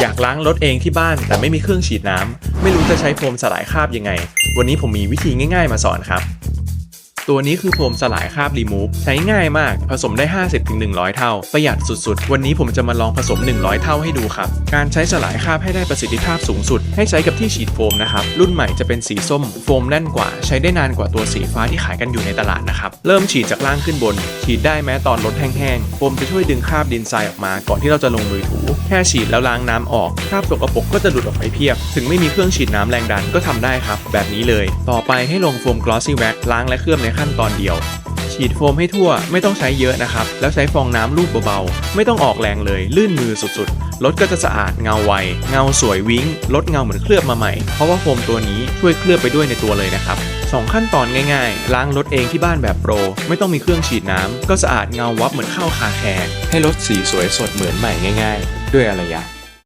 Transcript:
อยากล้างรถเองที่บ้านแต่ไม่มีเครื่องฉีดน้ำไม่รู้จะใช้โฟมสลายคราบยังไง วันนี้ผมมีวิธีง่าย ๆ มาสอนครับ ตัวนี้คือโฟมสลายคราบรีมูฟใช้ง่ายมาก ผสมได้ 50-100 เท่า ประหยัดสุดๆ วันนี้ผมจะมาลองผสม 100 เท่าให้ดูครับ การใช้สลายคราบให้ได้ประสิทธิภาพสูงสุด ให้ใช้กับที่ฉีดโฟมนะครับ รุ่นใหม่จะเป็นสีส้ม โฟมแน่นกว่า ใช้ได้นานกว่าตัวสีฟ้าที่ขายกันอยู่ในตลาดนะครับ เริ่มฉีดจากล่างขึ้นบน ฉีดได้แม้ตอนรถแห้งๆ โฟมจะช่วยดึงคราบดินทรายออกมา ก่อนที่เราจะลงมือถู แค่ฉีดแล้วล้างน้ำออก คราบสกปรกก็จะหลุดออกไปเพียบ ถึงไม่มีเครื่องฉีดน้ำแรงดันก็ทำได้ครับ แบบนี้เลย ต่อไปให้ลงโฟม glossy wax ล้างและเคลือบในขั้นตอนเดียว ฉีดโฟมให้ทั่วไม่ต้องใช้เยอะนะครับ แล้วใช้ฟองน้ำลูบเบาๆ ไม่ต้องออกแรงเลย ลื่นมือสุดๆ รถก็จะสะอาดเงาไว เงาสวยวิ้งลดเงาเหมือนเคลือบมาใหม่ เพราะว่าโฟมตัวนี้ช่วยเคลือบไปด้วยในตัวเลยนะครับสองขั้นตอนง่ายๆ ล้างรถเองที่บ้านแบบโปร ไม่ต้องมีเครื่องฉีดน้ำก็สะอาดเงาวับเหมือนเข้าคาแคร์ให้รถสีสวยสดเหมือนใหม่ง่าย ๆ ด้วยอารยะ